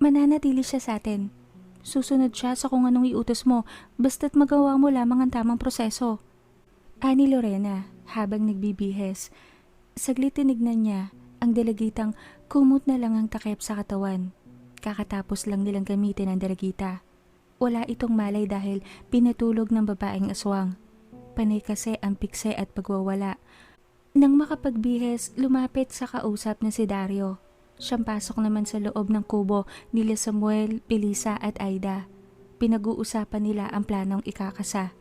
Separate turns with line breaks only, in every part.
Mananatili siya sa atin. Susunod siya sa kung anong iutos mo, basta't magawa mo lamang ang tamang proseso. Ani Lorena, habang nagbibihes, saglit tinignan niya ang dalagitang kumot na lang ang takip sa katawan. Kakatapos lang nilang gamitin ang dalagita. Wala itong malay dahil pinatulog ng babaeng aswang. Panay kasi ang pikse at pagwawala. Nang makapagbihes, lumapit sa kausap na si Dario. Siyang pasok naman sa loob ng kubo nila Samuel, Pilisa at Aida. Pinag-uusapan nila ang planong ikakasa.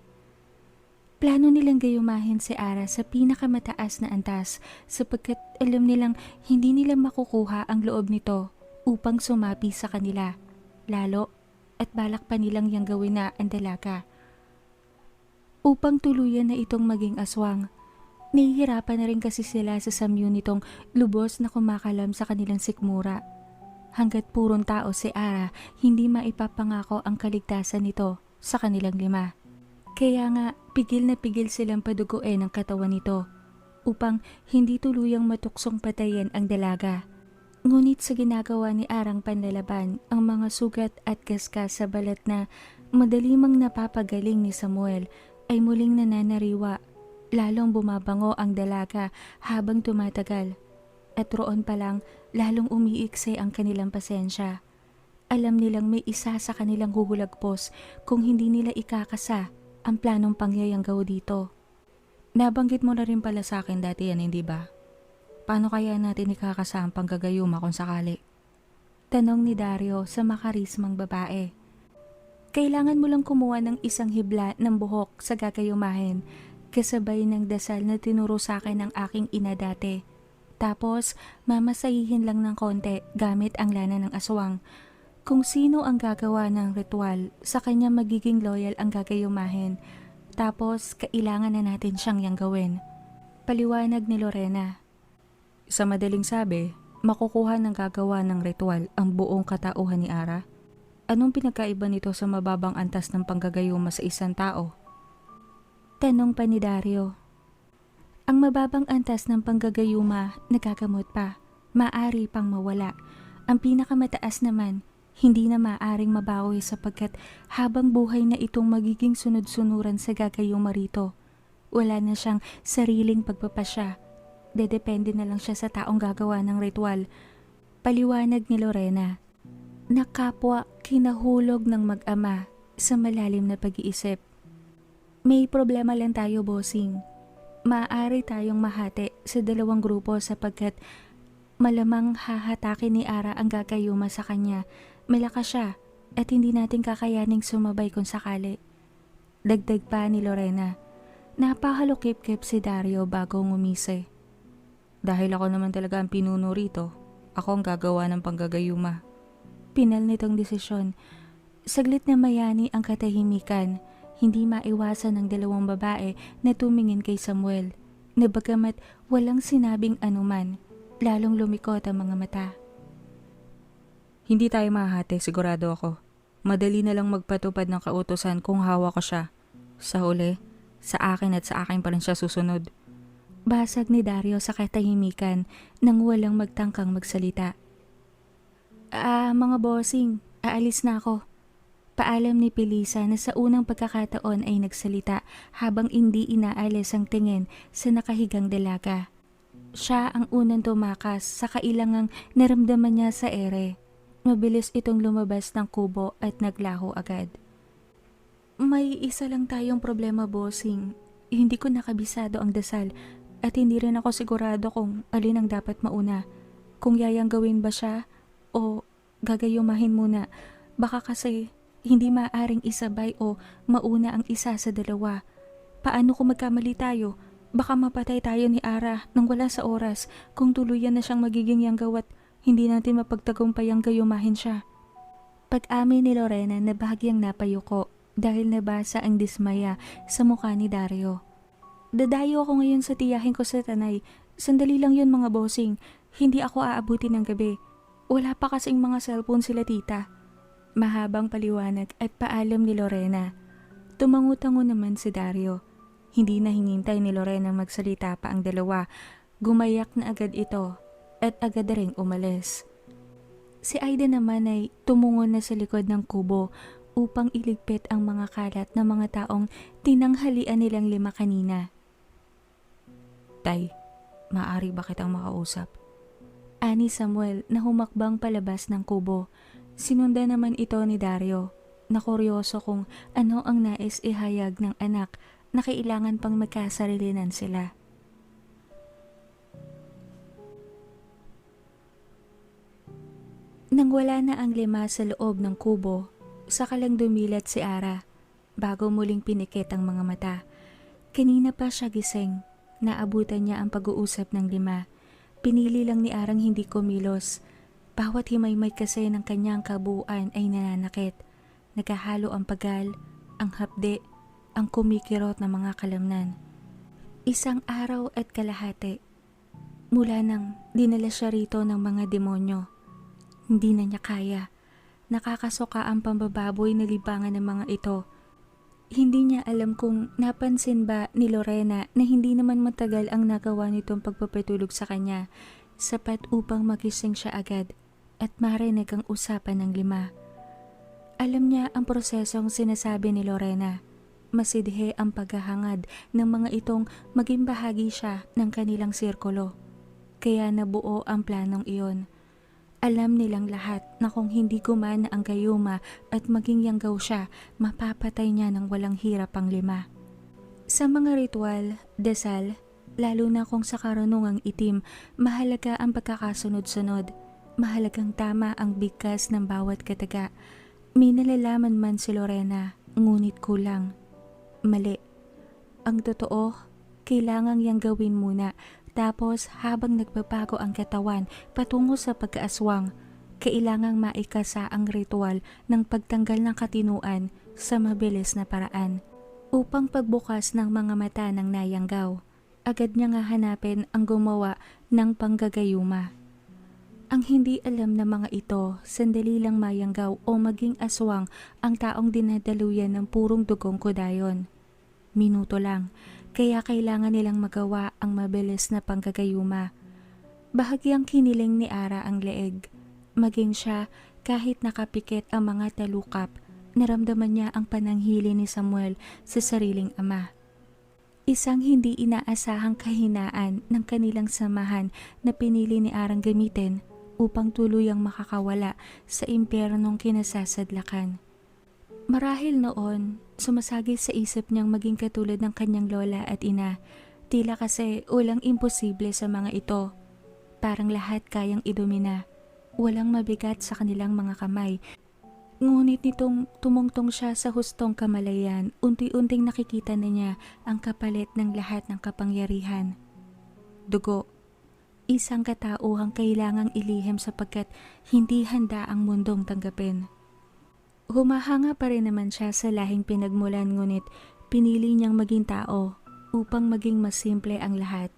Plano nilang gayumahin si Ara sa pinakamataas na antas sapagkat alam nilang hindi nila makukuha ang loob nito upang sumapi sa kanila. Lalo at balak pa nilang yang gawin na ang dalaga. Upang tuluyan na itong maging aswang, nahihirapan na rin kasi sila sa samyo nitong lubos na kumakalam sa kanilang sikmura. Hanggat purong tao si Ara, hindi maipapangako ang kaligtasan nito sa kanilang lima. Kaya nga, pigil na pigil silang paduguin ang katawan nito upang hindi tuluyang matuksong patayin ang dalaga. Ngunit sa ginagawa ni Arang panlalaban, ang mga sugat at gasgas sa balat na madali mang napapagaling ni Samuel ay muling nananariwa. Lalong bumabango ang dalaga habang tumatagal. At roon pa lang, lalong umiiksay ang kanilang pasensya. Alam nilang may isa sa kanilang huhulagpos kung hindi nila ikakasa ang planong pangyayanggaw dito. Nabanggit mo na rin pala sa akin dati yan, hindi ba? Paano kaya natin ikakasa ang panggagayuma kung sakali? Tanong ni Dario sa makarismang babae. Kailangan mo lang kumuha ng isang hibla ng buhok sa gagayumahin kasabay ng dasal na tinuro sa akin ng aking ina dati. Tapos, mamasahihin lang ng konti gamit ang lana ng aswang. Kung sino ang gagawa ng ritual, sa kanya magiging loyal ang gagayumahin. Tapos, kailangan na natin siyang yang gawin. Paliwanag ni Lorena.
Sa madaling sabi, makukuha ng gagawa ng ritual ang buong katauhan ni Ara. Anong pinagkaiba nito sa mababang antas ng panggagayuma sa isang tao?
Tanong pa ni Dario. Ang mababang antas ng panggagayuma nagagamot pa, maari pang mawala. Ang pinakamataas naman, hindi na maaring mabawi sapagkat habang buhay na itong magiging sunod-sunuran sa gagayuma rito. Wala na siyang sariling pagpapasya. Dedepende na lang siya sa taong gagawa ng ritual. Paliwanag ni Lorena. Nakapwa kinahulog ng mag-ama sa malalim na pag-iisip. May problema lang tayo, bossing. Maaari tayong mahati sa dalawang grupo sapagkat malamang hahatakin ni Ara ang gagayuma sa kanya. Malakas siya at hindi natin kakayaning sumabay kung sakali. Dagdag pa ni Lorena. Napahalukip-kip si Dario bago ngumisi.
Dahil ako naman talaga ang pinuno rito, ako ang gagawa ng panggagayuma.
Pinal nitong desisyon. Saglit na mayani ang katahimikan. Hindi maiwasan ng dalawang babae na tumingin kay Samuel na bagamat walang sinabing anuman, lalong lumikot ang mga mata.
Hindi tayo mahati, sigurado ako. Madali na lang magpatupad ng kautosan kung hawa ko siya. Sa huli, sa akin at sa akin pa rin siya susunod.
Basag ni Dario sa katahimikan nang walang magtangkang magsalita. Ah, mga bossing, aalis na ako. Paalam ni Pilisa na sa unang pagkakataon ay nagsalita habang hindi inaalis ang tingin sa nakahigang dalaga. Siya ang unang tumakas sa kailangang naramdaman niya sa ere. Mabilis itong lumabas ng kubo at naglaho agad. May isa lang tayong problema, bossing. Hindi ko nakabisado ang dasal at hindi rin ako sigurado kung alin ang dapat mauna. Kung yayang gawin ba siya o gagayumahin muna. Baka kasi hindi maaring isabay o mauna ang isa sa dalawa. Paano kung magkamali tayo? Baka mapatay tayo ni Ara nang wala sa oras kung tuluyan na siyang magiging yanggaw at hindi natin mapagtagumpay ang gayumahin siya. Pag-amin ni Lorena na bahagyang napayuko dahil nabasa ang dismaya sa mukha ni Dario. Dadayo ako ngayon sa tiyahin ko sa tanay. Sandali lang yun mga bossing. Hindi ako aabuti ng gabi. Wala pa kasing mga cellphone sila tita. Mahabang paliwanag at paalam ni Lorena. Tumangutango naman si Dario. Hindi na hinintay ni Lorena magsalita pa ang dalawa. Gumayak na agad ito at agad ring umalis. Si Aida naman ay tumungo na sa likod ng kubo upang iligpit ang mga kalat ng mga taong tinanghalian nilang lima kanina.
Tay, maaari ba kitang makausap?
Ani Samuel na humakbang palabas ng kubo. Sinunda naman ito ni Dario na kuryoso kung ano ang nais ihayag ng anak na kailangan pang magkasarilinan sila. Nang wala na ang lima sa loob ng kubo, saka lang dumilat si Ara bago muling pinikit ang mga mata. Kanina pa siya gising, naabutan niya ang pag-uusap ng lima. Pinili lang ni Arang hindi kumilos. Bawat himaymay kasi ng kanyang kabuuan ay nananakit. Nagahalo ang pagal, ang hapde, ang kumikirot na mga kalamnan. Isang araw at kalahati. Mula nang dinala siya rito ng mga demonyo. Hindi na niya kaya. Nakakasuka ang pambababoy na libangan ng mga ito. Hindi niya alam kung napansin ba ni Lorena na hindi naman matagal ang nagawa nitong pagpapatulog sa kanya, sapat upang magising siya agad at marinig ang usapan ng lima. Alam niya ang prosesong sinasabi ni Lorena. Masidhe ang paghahangad ng mga itong maging bahagi siya ng kanilang sirkulo. Kaya nabuo ang planong iyon. Alam nilang lahat na kung hindi gumana ang gayuma at maging yanggaw siya, mapapatay niya ng walang hirap ang lima. Sa mga ritual, dasal, lalo na kung sa karunungang itim, mahalaga ang pagkakasunod-sunod. Mahalagang tama ang bigkas ng bawat kataga. May nalalaman man si Lorena, ngunit kulang. Mali. Ang totoo, kailangang yang gawin muna tapos habang nagbabago ang katawan patungo sa pagkaaswang, kailangang maikasa ang ritual ng pagtanggal ng katinuan sa mabilis na paraan. Upang pagbukas ng mga mata ng nayanggaw, agad niya nga hanapin ang gumawa ng panggagayuma. Ang hindi alam ng mga ito, sandali lang mayanggaw o maging aswang ang taong dinadaluyan ng purong dugong kudayon. Minuto lang, kaya kailangan nilang magawa ang mabilis na panggagayuma. Bahagyang kiniling ni Ara ang leeg. Maging siya, kahit nakapikit ang mga talukap, naramdaman niya ang pananghili ni Samuel sa sariling ama. Isang hindi inaasahang kahinaan ng kanilang samahan na pinili ni Arang gamitin upang tuluyang makakawala sa impyernong kinasasadlakan. Marahil noon, sumasagi sa isip niyang maging katulad ng kanyang lola at ina. Tila kasi walang imposible sa mga ito. Parang lahat kayang idumina. Walang mabigat sa kanilang mga kamay. Ngunit nitong tumungtong siya sa hustong kamalayan, unti-unting nakikita na niya ang kapalit ng lahat ng kapangyarihan. Dugo. Isang katauhang kailangang ilihim sapagkat hindi handa ang mundong tanggapin. Humahanga pa rin naman siya sa lahing pinagmulan ngunit pinili niyang maging tao upang maging mas simple ang lahat,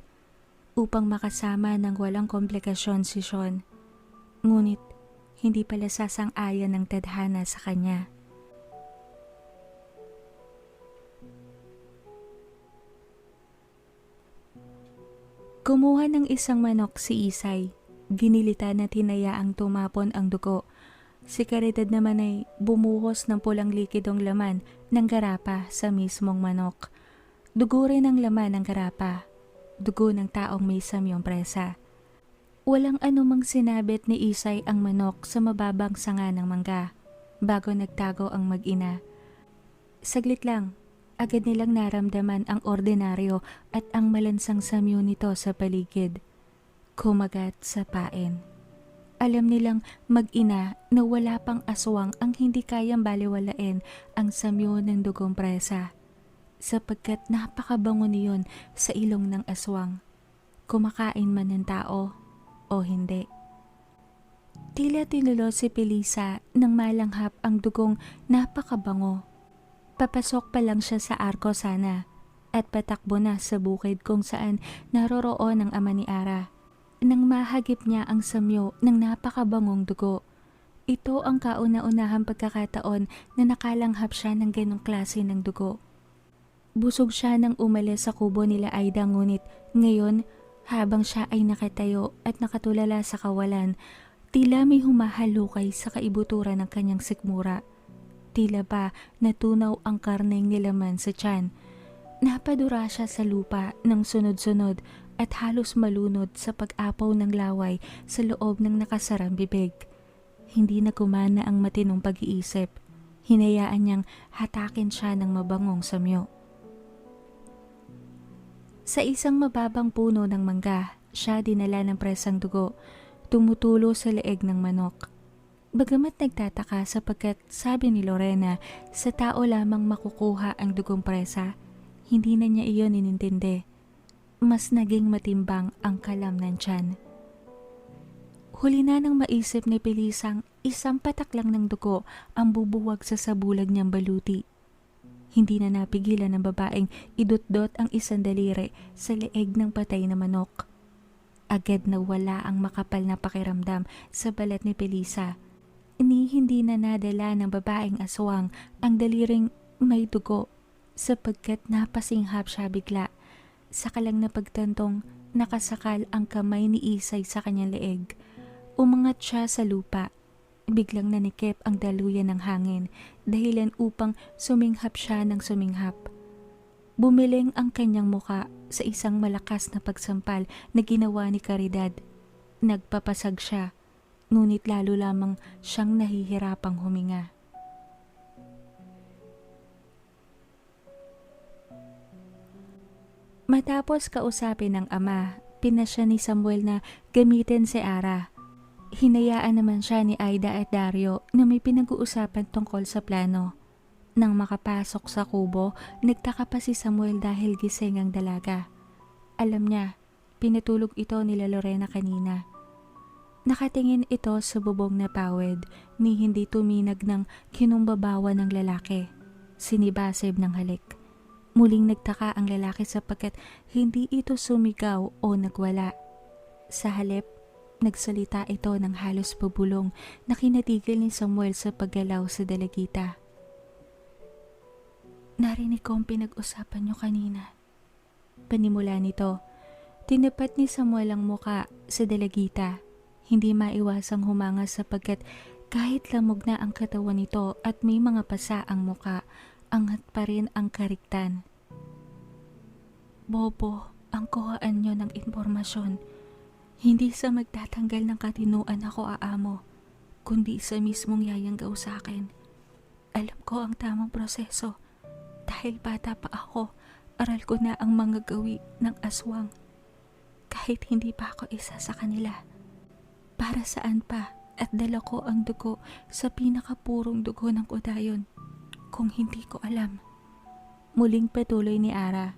upang makasama ng walang komplikasyon si Sean. Ngunit hindi pala sasang-ayon ng tadhana sa kanya. Kumuha ng isang manok si Isay. Ginilitan at hinayaang tumapon ang dugo. Si Caridad naman ay bumuhos ng pulang likidong laman ng garapa sa mismong manok. Dugo rin ang laman ng garapa. Dugo ng taong may samyong presa. Walang anumang sinabit ni Isay ang manok sa mababang sanga ng mangga bago nagtago ang mag-ina. Saglit lang, agad nilang naramdaman ang ordinaryo at ang malansang samyo nito sa paligid. Kumagat sa pain. Alam nilang mag-ina na wala pang aswang ang hindi kayang baliwalain ang samyo ng dugong presa sapagkat napakabango niyon sa ilong ng aswang. Kumakain man ng tao o hindi. Tila tinulo si Pelisa nang malanghap ang dugong napakabango. Papasok pa lang siya sa arko sana at patakbo na sa bukid kung saan naroroon ang ama ni Ara. Nang mahagip niya ang samyo ng napakabangong dugo. Ito ang kauna-unahang pagkakataon na nakalanghap siya ng ganong klase ng dugo. Busog siya nang umalis sa kubo nila Aida ngunit ngayon habang siya ay nakatayo at nakatulala sa kawalan, Tila may humahalukay sa kaibuturan ng kanyang sikmura. Tila ba natunaw ang karneng nilaman sa tiyan. Napadura siya sa lupa ng sunod-sunod at halos malunod sa pag-apaw ng laway sa loob ng nakasarang bibig. Hindi na gumana ang matinong pag-iisip. Hinayaan niyang hatakin siya ng mabangong samyo. Sa isang mababang puno ng mangga, siya dinala ng presang dugo, tumutulo sa leeg ng manok. Bagamat nagtataka sapagkat sabi ni Lorena, sa tao lamang makukuha ang dugong presa, hindi na niya iyon inintindi. Mas naging matimbang ang kalam ng tiyan. Huli na nang maisip ni Pelisang isang patak lang ng dugo ang bubuwag sa sabulag niyang baluti. Hindi na napigilan ng babaeng idot-dot ang isang daliri sa leeg ng patay na manok. Agad na wala ang makapal na pakiramdam sa balat ni Pelisa. Ni hindi na nadala ng babaeng aswang ang daliring may dugo sapagkat napasinghap siya bigla. Saka lang napagtantong nakasakal ang kamay ni Isay sa kanyang leeg. Umangat siya sa lupa. Biglang nanikip ang daluyan ng hangin dahilan upang suminghap siya ng suminghap. Bumiling ang kanyang muka sa isang malakas na pagsampal na ginawa ni Caridad. Nagpapasag siya, ngunit lalo lamang siyang nahihirapang huminga. Matapos kausapin ng ama, pinasya ni Samuel na gamitin si Ara. Hinayaan naman siya ni Aida at Dario na may pinag-uusapan tungkol sa plano. Nang makapasok sa kubo, nagtaka pa si Samuel dahil gising ang dalaga. Alam niya, pinatulog ito nila Lorena kanina. Nakatingin ito sa bubong na pawid ni hindi tuminag ng kinumbabawa ng lalaki. Sinibasib ng halik. Muling nagtaka ang lalaki sapagkat hindi ito sumigaw o nagwala. Sa halip, nagsalita ito ng halos pabulong na kinatigil ni Samuel sa paggalaw sa dalagita. Narinig ko ang pinag-usapan niyo kanina. Panimula nito, tinapat ni Samuel ang muka sa dalagita. Hindi maiwasang humanga sapagkat kahit lamog na ang katawan nito at may mga pasa ang muka, angat pa rin ang kariktan. Bobo, ang kuhaan niyo ng impormasyon. Hindi sa magtatanggal ng katinuan ako aamo, kundi sa mismong yayanggaw sa akin. Alam ko ang tamang proseso. Dahil bata pa ako, aral ko na ang mga gawi ng aswang. Kahit hindi pa ako isa sa kanila. Para saan pa at dala ko ang dugo sa pinakapurong dugo ng kudayon kung hindi ko alam. Muling patuloy ni Ara.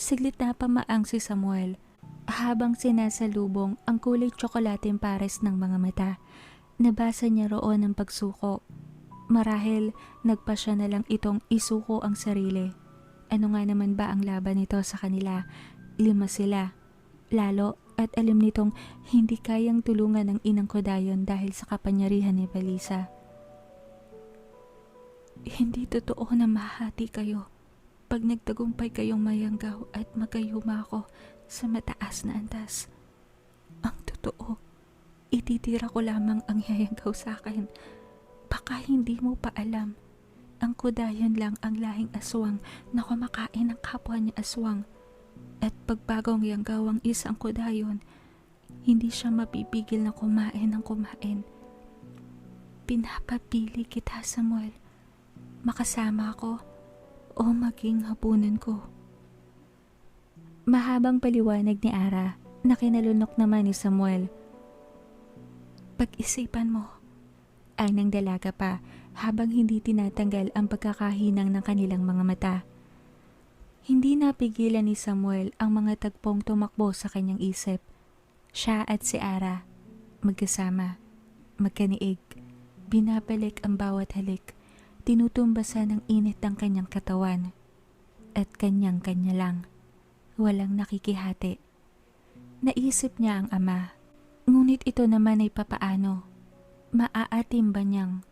Siglit na pamaang si Samuel habang sinasalubong ang kulay tsokolating pares ng mga mata. Nabasa niya roon ang pagsuko. Marahil nagpa siya na lang itong isuko ang sarili. Ano nga naman ba ang laban nito sa kanila? Lima sila. Lalo at alam nitong hindi kayang tulungan ng inang kodayon dahil sa kapanyarihan ni Balisa. Hindi totoo na mahati kayo pag nagtagumpay kayong mayanggaw at magayuma ako sa mataas na antas. Ang totoo, ititira ko lamang ang yayanggaw sa akin. Baka hindi mo pa alam. Ang kudayon lang ang lahing aswang na kumakain ng kapwa niya aswang. At pagbagong yanggaw ang isang kudayon, hindi siya mapipigil na kumain ng kumain. Pinapapili kita, Samuel. Makasama ako o maging hapunan ko. Mahabang paliwanag ni Ara na kinalunok naman ni Samuel. Pag-isipan mo, ay ng dalaga pa habang hindi tinatanggal ang pagkakahinang ng kanilang mga mata. Hindi napigilan ni Samuel ang mga tagpong tumakbo sa kanyang isip. Siya at si Ara, magkasama, magkaniig, binabalik ang bawat halik, tinutumbasan ng init ng kanyang katawan, at kanyang-kanya lang, walang nakikihati. Naisip niya ang ama, ngunit ito naman ay papaano, maaatim ba niyang?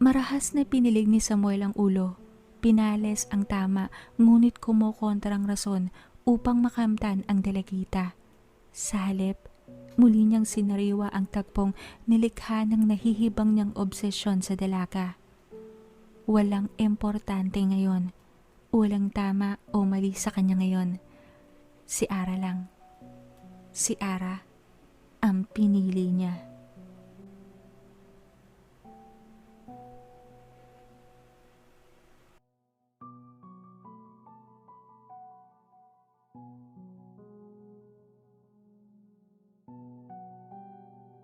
Marahas na pinilig ni Samuel ang ulo, pinales ang tama ngunit kumukontrang rason upang makamtan ang dalagita. Sa Muli niyang sinariwa ang tagpong nilikha ng nahihibang niyang obsesyon sa dalaga. Walang importante ngayon. Walang tama o mali sa kanya ngayon. Si Ara lang. Si Ara ang pinili niya.